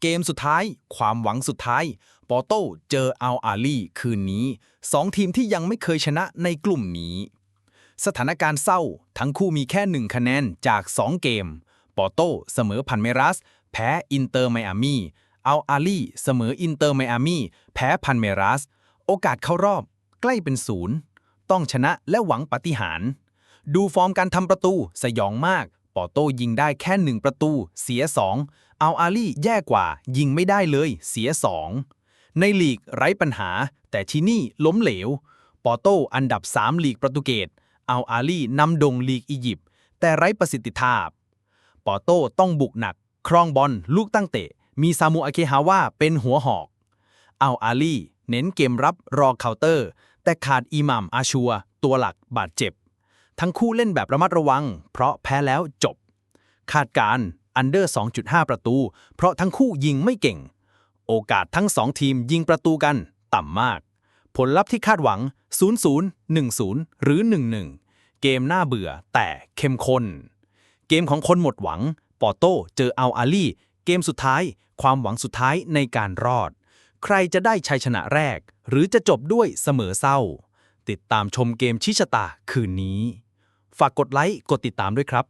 เกมสุดท้าย ความหวังสุดท้าย ปอโต้เจออัลอาลีคืนนี้สองทีมที่ยังไม่เคยชนะในกลุ่มนี้ สถานการณ์เศร้า ทั้งคู่มีแค่หนึ่งคะแนนจาก 2 เกม ปอโต้เสมอพันเมรัส แพ้อินเตอร์ไมอามีอัลอาลีเสมออินเตอร์ไมอามีแพ้พันเมรัส โอกาสเข้ารอบใกล้เป็นศูนย์ต้องชนะและหวังปาฏิหาริย์ดูฟอร์มการทำประตูสยองมาก อโต้ยิงได้แค่หนึ่งประตู เสียสองอัลอาลีแย่กว่า ยิงไม่ได้เลย เสียสองในลีกไร้ปัญหา แต่ที่นี่ล้มเหลว ปอโต้อันดับ 3 ลีกโปรตุเกสอัลอาลีนำดงลีกอียิปต์แต่ไร้ประสิทธิภาพ ปอโต้ต้องบุกหนัก ครองบอลลูกตั้งเตะ มีซามูอาเคฮาวาเป็นหัวหอก เอัลอาลีเน้นเกมรับรอเคาน์เตอร์ แต่ขาดอิหมัมอาชัว ตัวหลักบาดเจ็บ ทั้งคู่เล่นแบบระมัดระวัง เพราะแพ้แล้วจบ คาดการอันเดอร์ 2.5 ประตู เพราะทั้งคู่ยิงไม่เก่ง โอกาสทั้ง2ทีมยิงประตูกันต่ำมาก ผลลัพธ์ที่คาดหวัง 0-0 1-0 หรือ 1-1 เกมน่าเบื่อแต่เข้มข้น เกมของคนหมดหวัง ปอโต้เจออัลอาลีเกมสุดท้าย ความหวังสุดท้ายในการรอด ใครจะได้ชัยชนะแรก หรือจะจบด้วยเสมอเศร้า ติดตามชมเกมชิชะตาคืนนี้ ฝากกดไลค์ กดติดตามด้วยครับ